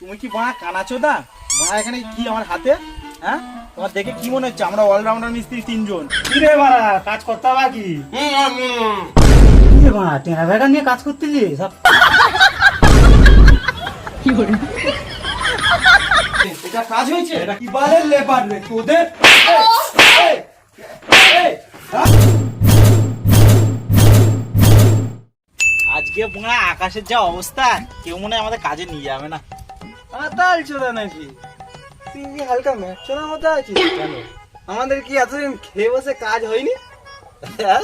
তুমি কি বাঁ কানাচোদা? বাঁ এখানে কি আমার হাতে? হ্যাঁ? তোমার দেখে কি মনে হচ্ছে? আমরা অলরাউন্ডার মিস্ত্রি তিনজন। কি রে বাড়া? কাজ করতে কি? কি রে বাড়া নিয়ে কাজ করতেছি সব এটা কাজ হয়েছে? এটা কি বালের লেবার রে তোদের? আজকে হয় আকাশের যা অবস্থা, কেউ মনে আমাদের কাজে নিয়ে যাবে না। পাতাল চোদা নাকি? তুই কি হালকা ম্যাচোনার মতো আছিস কেন? আমাদের কি এতদিন খেয়ে বসে কাজ হয়নি? হ্যাঁ?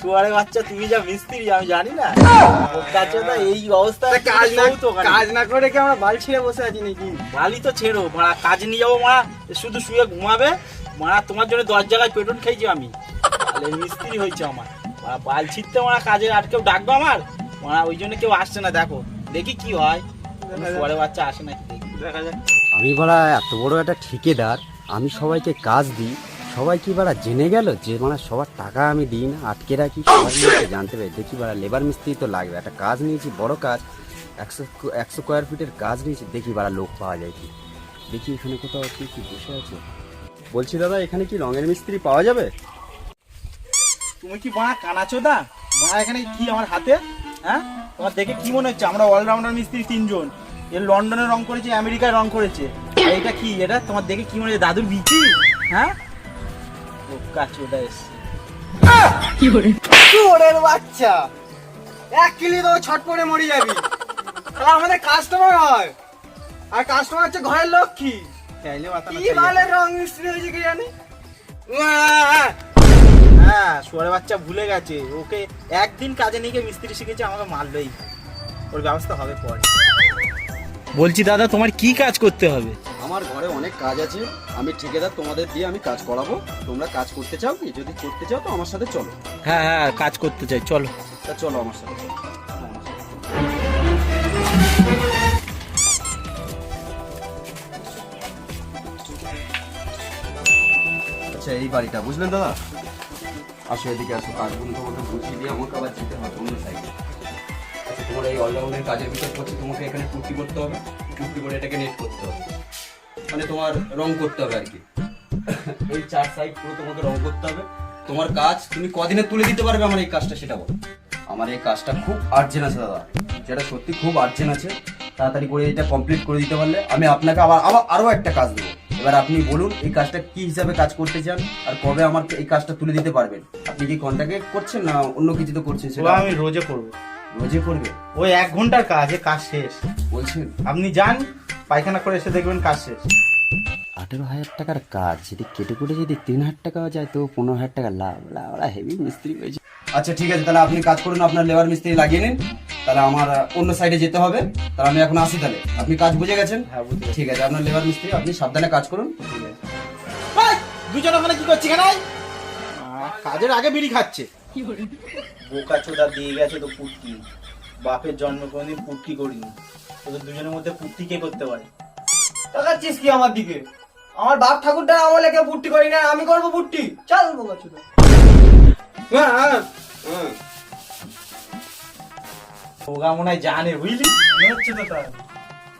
শুয়ারে বাচ্চা তুমি যা মিস্ত্রি আমি জানি না। কাজটা এই অবস্থা কাজ না তো কাজ না করে কি আমরা বাল ছিঁড়ে বসে আছি নাকি? ভালোই তো ছেড়ো মারা কাজ নিয়ে যাব মারা শুধু শুয়ে ঘুমাবে। মারা তোমার জন্য দশ জায়গায় পেট্রোল খেয়েছি আমি। মিস্ত্রি হয়েছে আমার। মারা বাল ছিটতে মারা কাজে আর কেউ ডাকবো আমার? মারা ওই জন্য কেউ আসছে না দেখো। দেখি কি হয়। বাচ্চা আসে নাকি দেখা। যাক। আমি বলা এত বড় একটা ঠিকাদার আমি সবাইকে কাজ দিই। সবাই কি বাড়া জেনে গেল যে মানে সবার টাকা আমি দিই না আটকে রাখি? সবাই মিলে জানতে পারি। দেখি বাড়া লেবার মিস্ত্রি তো লাগবে। একটা কাজ নিয়েছি বড় কাজ। একশো একশো স্কোয়ার ফিটের কাজ নিয়েছি। দেখি বাড়া লোক পাওয়া যায় কি। দেখি এখানে কোথাও কি কি বসে আছে। বলছি দাদা এখানে কি রঙের মিস্ত্রি পাওয়া যাবে? তুমি কি বাঁ কানাচোদা? বাঁ এখানে কি আমার হাতে? হ্যাঁ? তোমার দেখে কি মনে হচ্ছে? আমরা অলরাউন্ডার মিস্ত্রি তিনজন। এ লন্ডনে রং করেছে আমেরিকায় রং করেছে। এটা কি? এটা তোমার দেখে কি মনে হচ্ছে? দাদুর বিচি? হ্যাঁ? ও কাচোদা এসছে। চোরের বাচ্চা। এক কিলি তো ছট পড়ে মরে যাবি। তাহলে আমাদের কাস্টমার হয়। আর কাস্টমার হচ্ছে ঘরের লক্ষ্মী। চাইলে মাথা কি বালের রং মিস্ত্রি হয়েছে কি জানি? হ্যাঁ শুয়ারে বাচ্চা ভুলে গেছে। ওকে একদিন কাজে নিয়ে গিয়ে মিস্ত্রি শিখেছে আমাকে মারলোই। ওর ব্যবস্থা হবে পরে। বলছি দাদা তোমার কি কাজ করতে হবে? আমার ঘরে অনেক কাজ আছে। আমি ঠিকাদার তোমাদের দিয়ে আমি কাজ করাবো। তোমরা কাজ করতে চাও কি? যদি করতে চাও তো আমার সাথে চলো। হ্যাঁ হ্যাঁ কাজ করতে চাই চলো। তা চলো আমার সাথে। আচ্ছা এই বাড়িটা বুঝলেন দাদা? আসো এদিকে আসো, কাজগুলো তোমাকে বুঝিয়ে দিয়ে আমাকে আবার যেতে হবে অন্য সাইডে আচ্ছা তোমার এই অলরাউন্ডের কাজের ভিতর করছে, তোমাকে এখানে পুটি করতে হবে পুটি করে এটাকে নেট করতে হবে। মানে তোমার রং করতে হবে আর কি। এই চার সাইড পুরো তোমাকে রং করতে হবে। তোমার কাজ তুমি কদিনে তুলে দিতে পারবে আমার এই কাজটা সেটা বলো। আমার এই কাজটা খুব আর্জেন্ট আছে দাদা। যেটা সত্যি খুব আর্জেন্ট আছে, তাড়াতাড়ি করে এটা কমপ্লিট করে দিতে পারলে আমি আপনাকে আবার আবার আরও একটা কাজ দেবো। এবার আপনি বলুন এই কাজটা কি হিসাবে কাজ করতে চান আর কবে আমার এই কাজটা তুলে দিতে পারবেন? আপনি কি কন্ট্যাক্টে করছেন না অন্য কিছু তো করছেন ও সেটা আমি রোজে করব। রোজে করবে? ওই এক ঘণ্টার কাজ এ কাজ শেষ। বলছেন। আপনি যান পায়খানা করে এসে দেখবেন কাজ শেষ। আঠেরো হাজার টাকার কাজ যদি কেটে কুটে যদি তিন হাজার টাকা যায় তো পনেরো হাজার টাকা লাভ। ওরা হেভি মিস্ত্রি হয়েছে আচ্ছা ঠিক আছে তাহলে আপনি কাজ করুন আপনার লেবার মিস্ত্রি লাগিয়ে নিন। তাহলে আমার অন্য সাইডে যেতে হবে। তাহলে আমি এখন আসি তাহলে। আপনি কাজ বুঝে গেছেন? হ্যাঁ বুঝতে ঠিক আছে আপনার লেবার মিস্ত্রি আপনি সাবধানে কাজ করুন। দুজন ওখানে কি করছি কেন কাজের আগে বিড়ি খাচ্ছে। বোকা চোদা দিয়ে গেছে তো পুটকি। বাপের জন্ম কোনোদিন পুটকি করিনি। তোদের দুজনের মধ্যে পুটকি কে করতে পারে? তাকাচ্ছিস কি আমার দিকে? আমার বাপ ঠাকুরটা আমলে কেউ পুট্টি করি না আমি করব পুট্টি চল বোকা চুদা হ্যাঁ হ্যাঁ হ্যাঁ মনে হয় জানে বুঝলি? মনে হচ্ছে তো তার।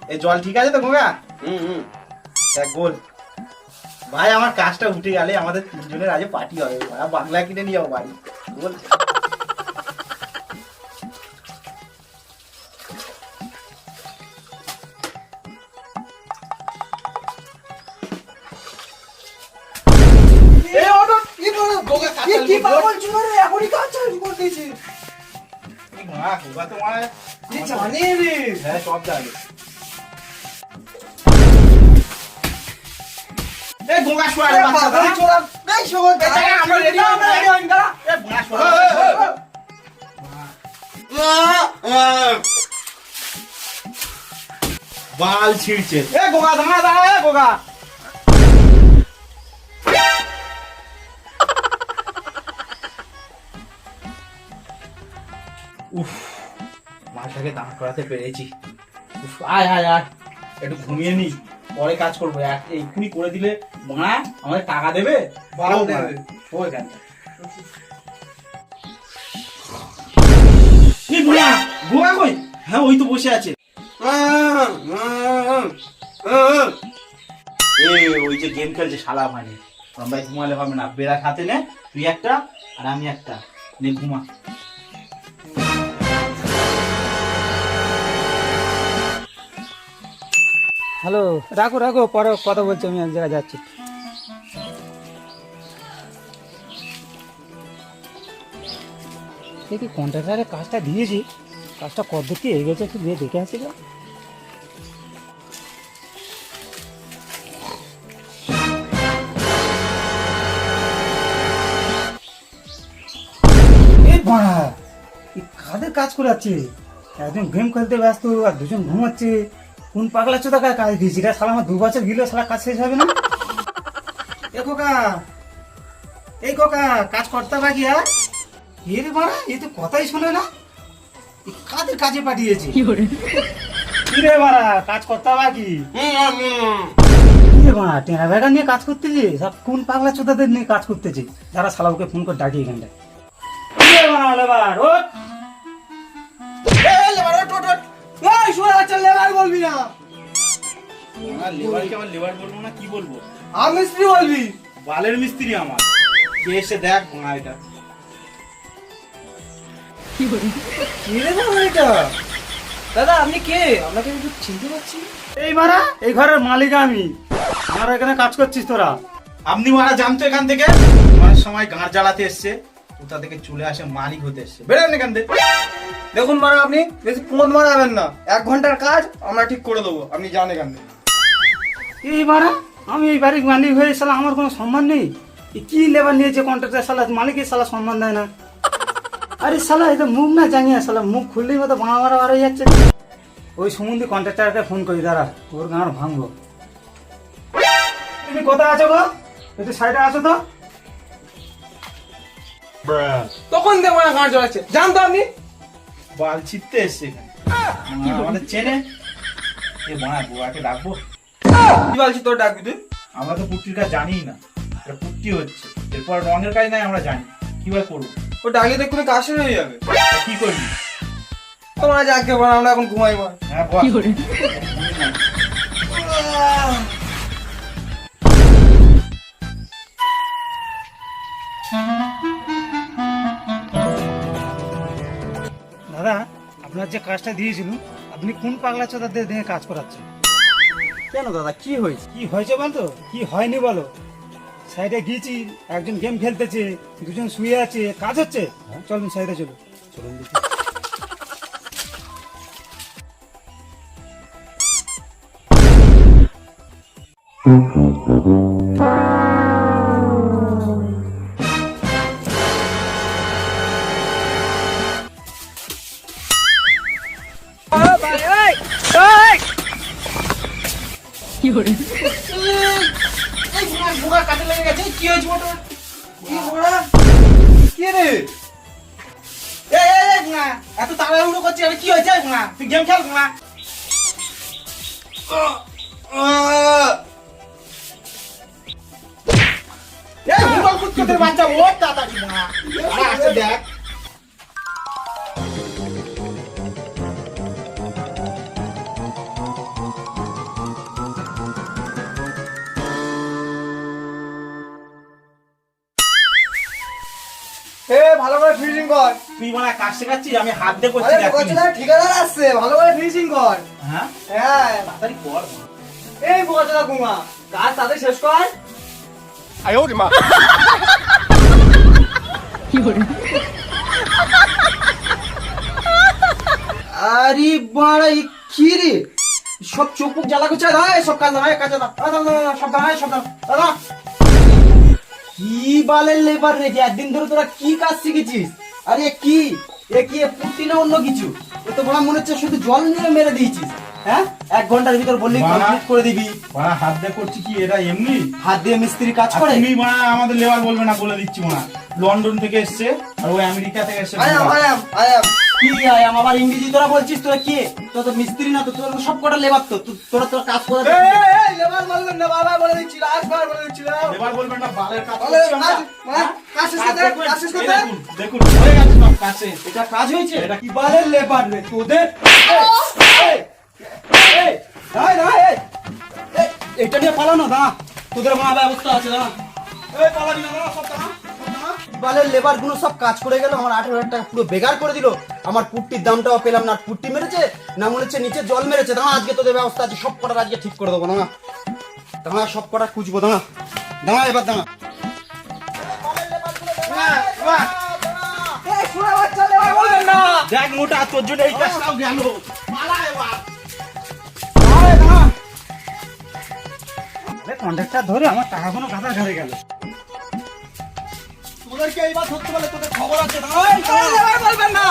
এ জল ঠিক আছে তো গোগা হুম হুম। দেখ বল ভাই আমার কাজটা উঠে গেলে আমাদের তিনজনের আজ পার্টি হবে। বাংলা কিনে নিয়ে যাব বাড়ি। বল? কি। পাগল এখনই কাজ চালু করে দিয়েছি। মা, গোগা তো মানে রে। হ্যাঁ সব জানে। গোগা শোয়া রে বাচ্চা চোরা এই আমরা আমরা গোগা শোয়া বাল ছিড়ছে। এ গোগা দাঁড়া দাঁড়া এ গোগা উফ মালটাকে দাঁড় করাতে পেরেছি। উফ, আয় আয় আয়। একটু ঘুমিয়ে নি। পরে কাজ করব। এক করে দিলে মা আমাদের টাকা দেবে? গোগা কই? হ্যাঁ ওই তো বসে আছে। ওই যে গেম খেলছে শালা মানে ঘুমালে হবে না। বেড়া নে তুই একটা আর আমি একটা। নে ঘুমা। হ্যালো, রাখো রাখো, পরে, কথা বলছি আমি এক জায়গায় যাচ্ছি। দেখি কন্ট্রাক্টারে কাজটা দিয়েছি, কাজটা কত কি এগেছে একটু গিয়ে দেখে আসি গো। কাদের কাজ করাচ্ছে? একজন গেম খেলতে ব্যস্ত আর দুজন ঘুমাচ্ছে। কোন পাগলা চোদা কাজ কাজ দিয়েছি? এটা সালা আমার দু বছর গেলেও সালা কাজ শেষ হবে না? এ খোকা এই খোকা কাজ করতে বাকি আর এ রে বাড়া এ তো কথাই শোনে না। কাদের কাজে পাঠিয়েছে? কি রে বাড়া কাজ করতে বাকি কি? রে বাড়া টেনা ব্যাগা নিয়ে কাজ করতেছে? সব কোন পাগলা চোদাদের নিয়ে কাজ করতেছে? যারা সালা ওকে ফোন করে ডাকি এখানটায়। কি বলবি না? আমার লেবারকে আমার লেবার বলব না কি বলব? আমি মিস্ত্রি বলবি? বালের মিস্ত্রি আমার। কে এসে দেখ মা এটা। কি রে এটা? দাদা আপনি কে? আপনাকে একটু চিনতে পারছি এই মারা এই ঘরের মালিক আমি। আমার এখানে কাজ করছিস তোরা। আপনি মারা জানতো এখান থেকে? আমার সময় গাঁড় জ্বালাতে এসছে। কোথা থেকে চলে আসে মালিক হতে এসছে। বেরোন এখান থেকে। দেখুন মানে আপনি বেশি ফোন মারাবেন না। এক ঘণ্টার কাজ আমরা ঠিক করে দেবো। আপনি জান এখান থেকে। এই মারা আমি এই বাড়ির মালিক হয়ে সালা আমার কোনো সম্মান নেই। কি লেবার নিয়েছে কন্ট্রাক্টর সালা মালিকের সালা সম্মান দেয় না। আরে সালা এটা মুখ না জাঙিয়ে সালা মুখ খুললেই মতো বাঁ মারা বার হয়ে যাচ্ছে। ওই সম্বন্ধে কন্ট্রাক্টারকে ফোন করি দাঁড়া তোর গাঁড় ভাঙবো। তুমি কোথায় আছো গো? একটু সাইডে আছো তো? তখন দেখো না জ্বলাচ্ছে জানতো আপনি? বাল ছিটতে এসছে এখানে। আমাদের চেনে। এ বুয়াকে ডাকবো। কি বলছি তোর ডাকবি তুই আমরা তো পুট্টির কাজ জানি না। এটা পুট্টি হচ্ছে। এরপর রঙের কাজ নাই আমরা জানি। কীভাবে করব? ও ডাকলে দেখুন কাজ শেষ হয়ে যাবে। তা কি করবি? তোমরা যাকে বল আমরা এখন ঘুমাই বল। হ্যাঁ বল। দাদা আপনার যে কাজটা দিয়েছিল আপনি কোন পাগলা চোদাদের দিয়ে কাজ করাচ্ছেন? কেন দাদা কি হয়েছে? কি হয়েছে বলতো? কি হয়নি বলো? সাইডে গিয়েছি একজন গেম খেলতেছে দুজন শুয়ে আছে কাজ হচ্ছে? চলুন সাইডে চলুন চলুন দেখি। বোকা কাজে লেগে গেছে কি হয়েছে মোটর কি রে এই এই এই না এত তাড়াহুড়ো করছিস আরে কি হয়েছে না তুই গেম খেল না এই হুড়ল কুতকুতের বাচ্চা ও তাড়াতাড়ি না আরে আসছে দেখ করে। কর তুই মানে কাজ শেখাচ্ছিস আমি হাত দিয়ে করছি আরে দেখ ঠিকাদার আসছে ভালো করে ফিনিশিং কর। হ্যাঁ? হ্যাঁ। তাড়াতাড়ি কর। এই ঘুমা কাজ শেষ কর। আরে বাড়া ই কি রে? সব চোখ মুখ জ্বালা করছে দাঁড়া সব কাজ দাঁড়া কাজ দাঁড়া সব দাঁড়া সব দাঁড়া কি বালের লেবার রে যে একদিন ধরে তোরা কি কাজ শিখেছিস? আরে কি? এ কি পুটি না অন্য কিছু? এ তো বড় মনে হচ্ছে শুধু জল নিয়ে মেরে দিয়েছিস। হ্যাঁ? এক ঘণ্টার ভিতর বললি কমপ্লিট করে দিবি। হাত দিয়ে করছি কি? এটা এমনি? হাত দিয়ে মিস্ত্রি কাজ করে? তুমি মারা আমাদের লেবার বলবে না বলে দিচ্ছি মারা লন্ডন থেকে এসছে আর ও আমেরিকা থেকে এসছে। I am I am I am কি আই আবার ইংরেজি তোরা বলছিস তোরা কে? তোরা তো মিস্ত্রি না তো তোরা সব কটা লেবার তো তো- তোরা তোরা কাজ করে লেবার বলবেন না বাবা বলে দিচ্ছি লাস্টবার বলে দিচ্ছি লেবার বলবেন না বালের কাজ বলে, করছি আমরা। কাজ-? কাজ শেষ করতে, কাজ শেষ করতে। দেখুন, দেখুন হয়ে গেছে সব কাছে এটা কাজ হয়েছে? এটা কি বালের লেবার রে তোদের? এই, এই, এই, এই, এই, এটা নিয়ে পালানো দাঁড়া। তোদের মা ব্যবস্থা আছে এই পালাবি না সব দাঁড়া। বালের লেবারগুলো সব কাজ করে গেল আমার আঠারো হাজার টাকা পুরো বেকার করে দিল। আমার পুট্টির দামটাও পেলাম না পুট্টি মেরেছে না মনে হচ্ছে নিচে জল মেরেছে। দাঁড়া আজকে তোদের ব্যবস্থা আছে সব কটার আজকে ঠিক করে দেবো দাঁড়া। দাঁড়া সব কটা খুঁজবো দাঁড়া। দাঁড়া এবার দাঁড়া। দেখ মোটা তোর জন্য এই কাজটাও গেল। কন্ট্রাক্টর ধরে আমার টাকা কোনো গাদা ঘরে গেল। তোদেরকে এইবার ধরতে পারলে তোদের খবর আছে। বলবেন না।